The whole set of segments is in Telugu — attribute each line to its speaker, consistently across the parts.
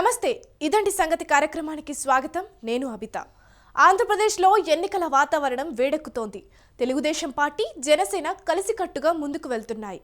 Speaker 1: నమస్తే. ఇదండి సంగతి కార్యక్రమానికి స్వాగతం. నేను అబిత. ఆంధ్రప్రదేశ్లో ఎన్నికల వాతావరణం వేడెక్కుతోంది. తెలుగుదేశం పార్టీ జనసేన కలిసికట్టుగా ముందుకు వెళ్తున్నాయి.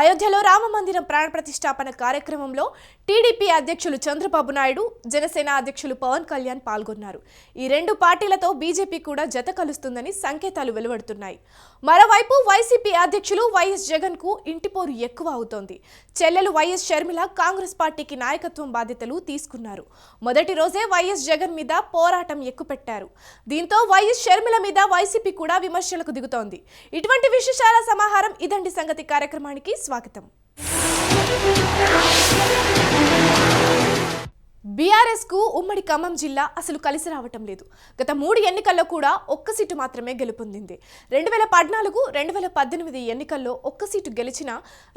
Speaker 1: అయోధ్యలో రామమందిరం ప్రాణ ప్రతిష్టాపన కార్యక్రమంలో టీడీపీ అధ్యక్షులు చంద్రబాబు నాయుడు జనసేన అధ్యక్షులు పవన్ కళ్యాణ్ పాల్గొన్నారు. ఈ రెండు పార్టీలతో బీజేపీ కూడా జత కలుస్తుందని సంకేతాలు వెలువడుతున్నాయి. మరోవైపు వైసీపీ అధ్యక్షులు వైఎస్ జగన్కు ఇంటిపోరు ఎక్కువ అవుతోంది. చెల్లెలు వైఎస్ షర్మిల కాంగ్రెస్ పార్టీకి నాయకత్వం బాధ్యతలు తీసుకున్నారు. మొదటి రోజే వైఎస్ జగన్ మీద పోరాటం ఎక్కుపెట్టారు. దీంతో వైఎస్ షర్మిల మీద వైసీపీ కూడా విమర్శలకు దిగుతోంది. ఇటువంటి విశేషాల సమాహారం ఇదండి సంగతి కార్యక్రమానికి స్వాగతం. బీఆర్ఎస్కు ఉమ్మడి ఖమ్మం జిల్లా అసలు కలిసి రావటం లేదు. గత మూడు ఎన్నికల్లో కూడా ఒక్క సీటు మాత్రమే గెలుపొందింది. రెండు వేల పద్నాలుగు రెండు వేల పద్దెనిమిది ఎన్నికల్లో ఒక్క సీటు గెలిచిన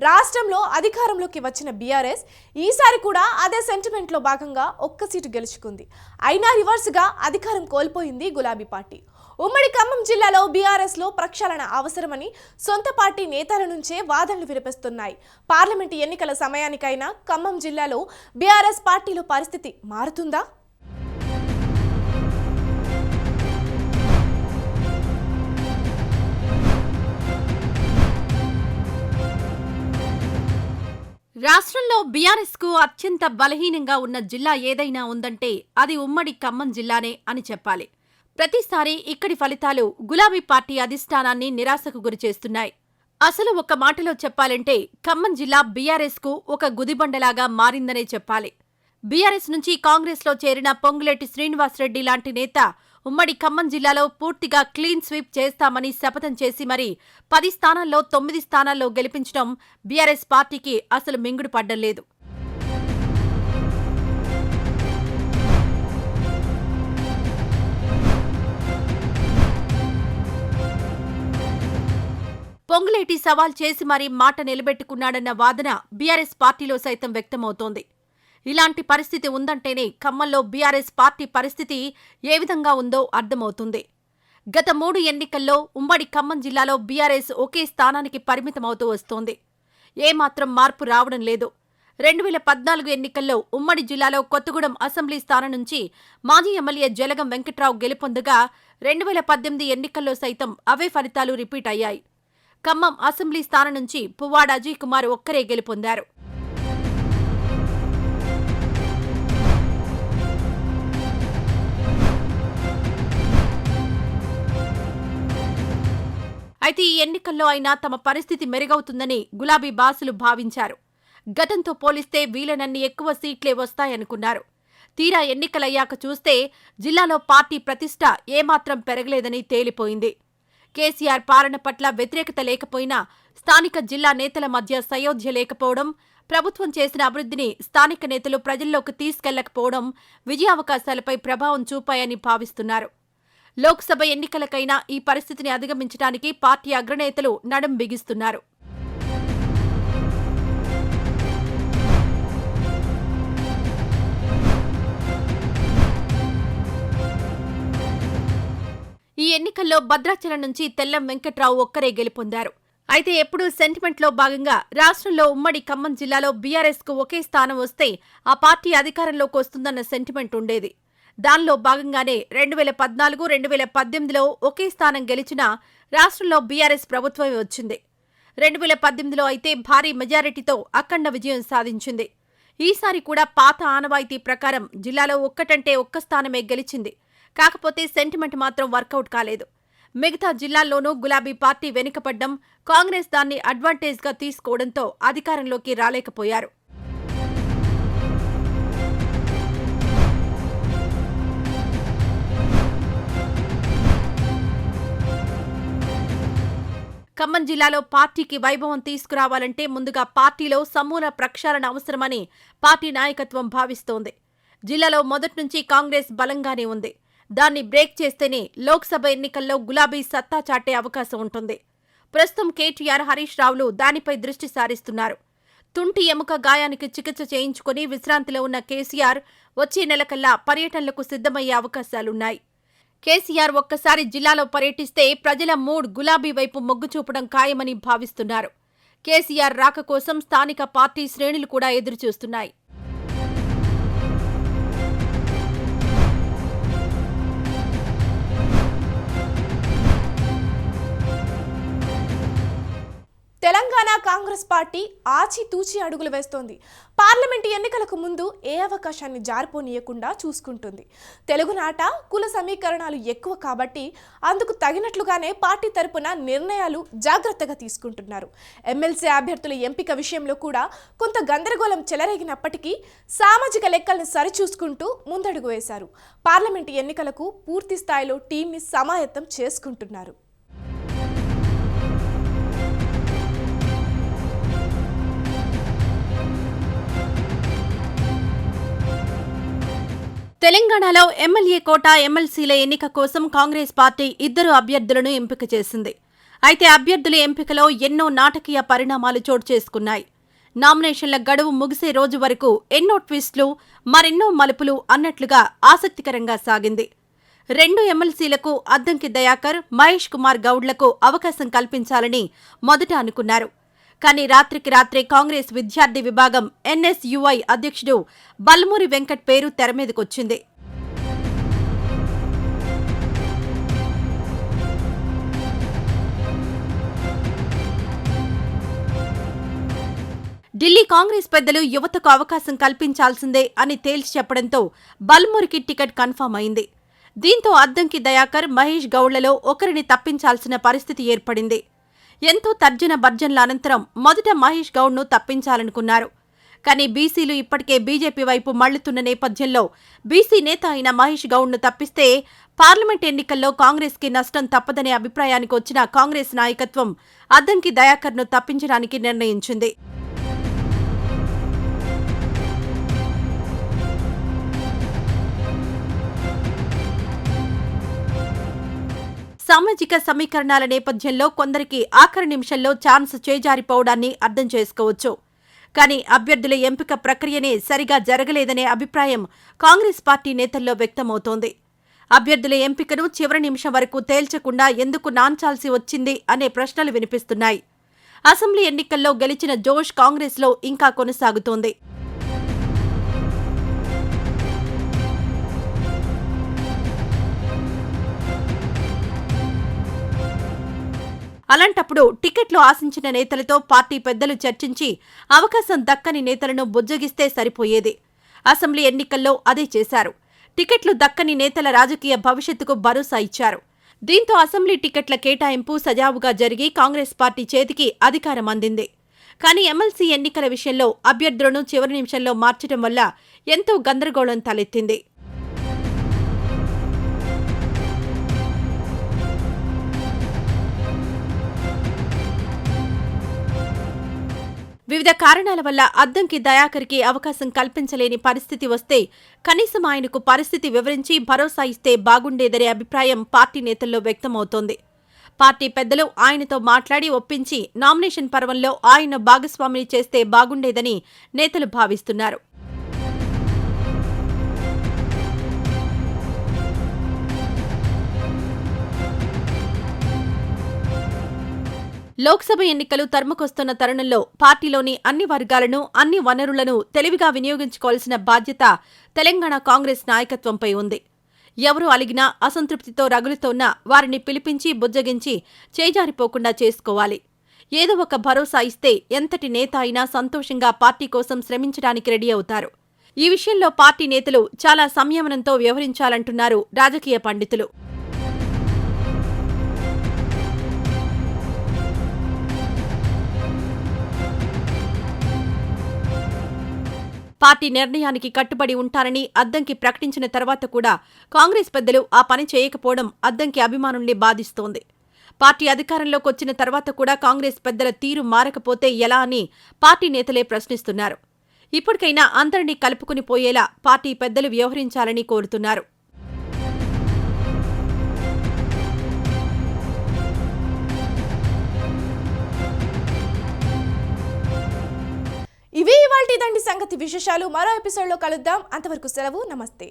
Speaker 1: రాష్ట్రంలో అధికారంలోకి వచ్చిన బీఆర్ఎస్ ఈసారి కూడా అదే సెంటిమెంట్లో భాగంగా ఒక్క సీటు గెలుచుకుంది. అయినా రివర్స్గా అధికారం కోల్పోయింది గులాబీ పార్టీ. ఉమ్మడి ఖమ్మం జిల్లాలో బీఆర్ఎస్లో ప్రక్షాళన అవసరమని సొంత పార్టీ నేతల నుంచే వాదనలు వినిపిస్తున్నాయి. పార్లమెంటు ఎన్నికల సమయానికైనా ఖమ్మం జిల్లాలో బీఆర్ఎస్ పార్టీలో పరిస్థితి మారుతుందా?
Speaker 2: రాష్ట్రంలో బీఆర్ఎస్కు అత్యంత బలహీనంగా ఉన్న జిల్లా ఏదైనా ఉందంటే అది ఉమ్మడి ఖమ్మం జిల్లానే అని చెప్పాలి. ప్రతిసారి ఇక్కడి ఫలితాలు గులాబీ పార్టీ అధిష్టానాన్ని నిరాశకు గురిచేస్తున్నాయి అసలు ఒక మాటలో చెప్పాలంటే ఖమ్మం జిల్లా బీఆర్ఎస్కు ఒక గుదిబండలాగా మారిందనే చెప్పాలి. బీఆర్ఎస్ నుంచి కాంగ్రెస్లో చేరిన పొంగులేటి శ్రీనివాసరెడ్డి లాంటి నేత ఉమ్మడి ఖమ్మం జిల్లాలో పూర్తిగా క్లీన్ స్వీప్ చేస్తామని శపథం చేసి మరీ పది స్థానాల్లో తొమ్మిది స్థానాల్లో గెలిపించడం బీఆర్ఎస్ పార్టీకి అసలు మింగుడు పడ్డం లేదు. పొంగులేటి సవాల్ చేసి మరీ మాట నిలబెట్టుకున్నాడన్న వాదన బీఆర్ఎస్ పార్టీలో సైతం వ్యక్తమవుతోంది. ఇలాంటి పరిస్థితి ఉందంటేనే ఖమ్మంలో బీఆర్ఎస్ పార్టీ పరిస్థితి ఏ విధంగా ఉందో అర్థమవుతుంది. గత మూడు ఎన్నికల్లో ఉమ్మడి ఖమ్మం జిల్లాలో బీఆర్ఎస్ ఒకే స్థానానికి పరిమితమవుతూ వస్తోంది. ఏమాత్రం మార్పు రావడం లేదు. రెండు వేల పద్నాలుగు ఎన్నికల్లో ఉమ్మడి జిల్లాలో కొత్తగూడెం అసెంబ్లీ స్థానం నుంచి మాజీ ఎమ్మెల్యే జలగం వెంకట్రావు గెలుపొందగా రెండు వేల పద్దెనిమిది ఎన్నికల్లో సైతం అవే ఫలితాలు రిపీట్ అయ్యాయి. ఖమ్మం అసెంబ్లీ స్థానం నుంచి పువ్వాడ అజయ్ కుమార్ ఒక్కరే గెలుపొందారు. అయితే ఈ ఎన్నికల్లో అయినా తమ పరిస్థితి మెరుగవుతుందని గులాబీ బాసులు భావించారు. గతంతో పోలిస్తే వీలనన్ని ఎక్కువ సీట్లే వస్తాయనుకున్నారు. తీరా ఎన్నికలయ్యాక చూస్తే జిల్లాలో పార్టీ ప్రతిష్ట ఏమాత్రం పెరగలేదని తేలిపోయింది. కేసీఆర్ పాలన పట్ల వ్యతిరేకత లేకపోయినా స్థానిక జిల్లా నేతల మధ్య సయోధ్య లేకపోవడం ప్రభుత్వం చేసిన అభివృద్ధిని స్థానిక నేతలు ప్రజల్లోకి తీసుకెళ్ళకపోవడం విజయావకాశాలపై ప్రభావం చూపాయని భావిస్తున్నారు. లోక్సభ ఎన్నికలకైనా ఈ పరిస్థితిని అధిగమించడానికి పార్టీ అగ్రనేతలు నడుం బిగిస్తున్నారు. ఈ ఎన్నికల్లో భద్రాచలం నుంచి తెల్లం వెంకట్రావు ఒక్కరే గెలుపొందారు. అయితే ఎప్పుడూ సెంటిమెంట్లో భాగంగా రాష్ట్రంలో ఉమ్మడి ఖమ్మం జిల్లాలో బీఆర్ఎస్కు ఒకే స్థానం వస్తే ఆ పార్టీ అధికారంలోకి వస్తుందన్న సెంటిమెంట్ ఉండేది. దానిలో భాగంగానే రెండు వేల పద్నాలుగు రెండు వేల పద్దెనిమిదిలో ఒకే స్థానం గెలిచిన రాష్ట్రంలో బీఆర్ఎస్ ప్రభుత్వమే వచ్చింది. రెండు వేల పద్దెనిమిదిలో అయితే భారీ మెజారిటీతో అఖండ విజయం సాధించింది. ఈసారి కూడా పాత ఆనవాయితీ ప్రకారం జిల్లాలో ఒక్కటంటే ఒక్క స్థానమే గెలిచింది. కాకపోతే సెంటిమెంట్ మాత్రం వర్కౌట్ కాలేదు. మిగతా జిల్లాల్లోనూ గులాబీ పార్టీ వెనుకపడ్డం కాంగ్రెస్ దాన్ని అడ్వాంటేజ్గా తీసుకోవడంతో అధికారంలోకి రాలేకపోయారు. ఖమ్మం జిల్లాలో పార్టీకి వైభవం తీసుకురావాలంటే ముందుగా పార్టీలో సమూల ప్రక్షాళన అవసరమని పార్టీ నాయకత్వం భావిస్తోంది. జిల్లాలో మొదట్నుంచి కాంగ్రెస్ బలంగానే ఉంది. దాన్ని బ్రేక్ చేస్తేనే లోక్సభ ఎన్నికల్లో గులాబీ సత్తా చాటే అవకాశం ఉంటుంది. ప్రస్తుతం కేటీఆర్ హరీష్ రావులు దానిపై దృష్టి సారిస్తున్నారు. తుంటి ఎముక గాయానికి చికిత్స చేయించుకుని విశ్రాంతిలో ఉన్న కేసీఆర్ వచ్చే నెలకల్లా పర్యటనలకు సిద్ధమయ్యే అవకాశాలున్నాయి. కేసీఆర్ ఒక్కసారి జిల్లాలో పర్యటిస్తే ప్రజల మూడ్ గులాబీ వైపు మొగ్గు చూపడం ఖాయమని భావిస్తున్నారు. కేసీఆర్ రాక కోసం స్థానిక పార్టీ శ్రేణులు కూడా ఎదురుచూస్తున్నాయి.
Speaker 1: తెలంగాణ కాంగ్రెస్ పార్టీ ఆచితూచి అడుగులు వేస్తోంది. పార్లమెంటు ఎన్నికలకు ముందు ఏ అవకాశాన్ని జారిపోనీయకుండా చూసుకుంటుంది. తెలుగునాట కుల సమీకరణాలు ఎక్కువ కాబట్టి అందుకు తగినట్లుగానే పార్టీ తరపున నిర్ణయాలు జాగ్రత్తగా తీసుకుంటున్నారు. ఎమ్మెల్సీ అభ్యర్థుల ఎంపిక విషయంలో కూడా కొంత గందరగోళం చెలరేగినప్పటికీ సామాజిక లెక్కల్ని సరిచూసుకుంటూ ముందడుగు వేశారు. పార్లమెంటు ఎన్నికలకు పూర్తి స్థాయిలో టీంని సమాయత్తం చేసుకుంటున్నారు.
Speaker 2: తెలంగాణలో ఎమ్మెల్యే కోట ఎమ్మెల్సీల ఎన్నిక కోసం కాంగ్రెస్ పార్టీ ఇద్దరు అభ్యర్థులను ఎంపిక చేసింది. అయితే అభ్యర్థుల ఎంపికలో ఎన్నో నాటకీయ పరిణామాలు చోటు చేసుకున్నాయి. నామినేషన్ల గడువు ముగిసే రోజు వరకు ఎన్నో ట్విస్టులు మరెన్నో మలుపులు అన్నట్లుగా ఆసక్తికరంగా సాగింది. రెండు ఎమ్మెల్సీలకు అద్దంకి దయాకర్ మహేష్ కుమార్ గౌడ్లకు అవకాశం కల్పించాలని మొదట అనుకున్నారు. కానీ రాత్రికి రాత్రే కాంగ్రెస్ విద్యార్థి విభాగం ఎన్ఎస్యుఐ అధ్యక్షుడు బల్మూరి వెంకట్ పేరు తెరమీదకొచ్చింది ఢిల్లీ కాంగ్రెస్ పెద్దలు యువతకు అవకాశం కల్పించాల్సిందే అని తేల్చి చెప్పడంతో బల్మూరికి టికెట్ కన్ఫర్మ్ అయింది. దీంతో అద్దంకి దయాకర్ మహేష్ గౌడ్లలో ఒకరిని తప్పించాల్సిన పరిస్థితి ఏర్పడింది. ఎంతో తర్జన భర్జనల అనంతరం మొదట మహేష్ గౌడ్ను తప్పించాలనుకున్నారు. కానీ బీసీలు ఇప్పటికే బీజేపీ వైపు మళ్ళుతున్న నేపథ్యంలో బీసీ నేత అయిన మహేష్ గౌడ్ను తప్పిస్తే పార్లమెంట్ ఎన్నికల్లో కాంగ్రెస్కి నష్టం తప్పదనే అభిప్రాయానికి వచ్చిన కాంగ్రెస్ నాయకత్వం అద్దంకి దయాకర్ను తప్పించడానికి నిర్ణయించింది. సామాజిక సమీకరణాల నేపథ్యంలో కొందరికి ఆఖరి నిమిషంలో ఛాన్స్ చేజారిపోవడాన్ని అర్థం చేసుకోవచ్చు. కానీ అభ్యర్థుల ఎంపిక ప్రక్రియనే సరిగా జరగలేదనే అభిప్రాయం కాంగ్రెస్ పార్టీ నేతల్లో వ్యక్తమవుతోంది. అభ్యర్థుల ఎంపికను చివరి నిమిషం వరకు తేల్చకుండా ఎందుకు నాంచాల్సి వచ్చింది అనే ప్రశ్నలు వినిపిస్తున్నాయి. అసెంబ్లీ ఎన్నికల్లో గెలిచిన జోష్ కాంగ్రెస్లో ఇంకా కొనసాగుతోంది. అలాంటప్పుడు టికెట్లు ఆశించిన నేతలతో పార్టీ పెద్దలు చర్చించి అవకాశం దక్కని నేతలను బుజ్జగిస్తే సరిపోయేది. అసెంబ్లీ ఎన్నికల్లో అదే చేశారు. టికెట్లు దక్కని నేతల రాజకీయ భవిష్యత్తుకు భరోసా ఇచ్చారు. దీంతో అసెంబ్లీ టికెట్ల కేటాయింపు సజావుగా జరిగి కాంగ్రెస్ పార్టీ చేతికి అధికారం అందింది. కానీ ఎమ్మెల్సీ ఎన్నికల విషయంలో అభ్యర్థులను చివరి నిమిషంలో మార్చడం వల్ల ఎంతో గందరగోళం తలెత్తింది. వివిధ కారణాల వల్ల అద్దంకి దయాకర్కి అవకాశం కల్పించలేని పరిస్థితి వస్తే కనీసం ఆయనకు పరిస్థితి వివరించి భరోసా ఇస్తే బాగుండేదనే అభిప్రాయం పార్టీ నేతల్లో వ్యక్తమవుతోంది. పార్టీ పెద్దలు ఆయనతో మాట్లాడి ఒప్పించి నామినేషన్ పర్వంలో ఆయన భాగస్వామిని చేస్తే బాగుండేదని నేతలు భావిస్తున్నారు. లోక్సభ ఎన్నికలు తరుముకొస్తున్న తరుణంలో పార్టీలోని అన్ని వర్గాలను అన్ని వనరులను తెలివిగా వినియోగించుకోవాల్సిన బాధ్యత తెలంగాణ కాంగ్రెస్ నాయకత్వంపై ఉంది. ఎవరు అలిగినా అసంతృప్తితో రగులుతోన్న వారిని పిలిపించి బుజ్జగించి చేజారిపోకుండా చేసుకోవాలి. ఏదో ఒక భరోసా ఇస్తే ఎంతటి నేత అయినా సంతోషంగా పార్టీ కోసం శ్రమించడానికి రెడీ అవుతారు. ఈ విషయంలో పార్టీ నేతలు చాలా సంయమనంతో వ్యవహరించాలంటున్నారు రాజకీయ పండితులు. పార్టీ నిర్ణయానికి కట్టుబడి ఉంటారని అద్దంకి ప్రకటించిన తర్వాత కూడా కాంగ్రెస్ పెద్దలు ఆ పని చేయకపోవడం అద్దంకి అభిమానుల్ని బాధిస్తోంది. పార్టీ అధికారంలోకి వచ్చిన తర్వాత కూడా కాంగ్రెస్ పెద్దల తీరు మారకపోతే ఎలా అని పార్టీ నేతలే ప్రశ్నిస్తున్నారు. ఇప్పటికైనా అందరినీ కలుపుకుని పోయేలా పార్టీ పెద్దలు వ్యవహరించాలని కోరుతున్నారు.
Speaker 1: ఇవి దండి సంగతి విశేషాలు మరో ఎపిసోడ్లో కలుద్దాం. అంతవరకు సెలవు నమస్తే.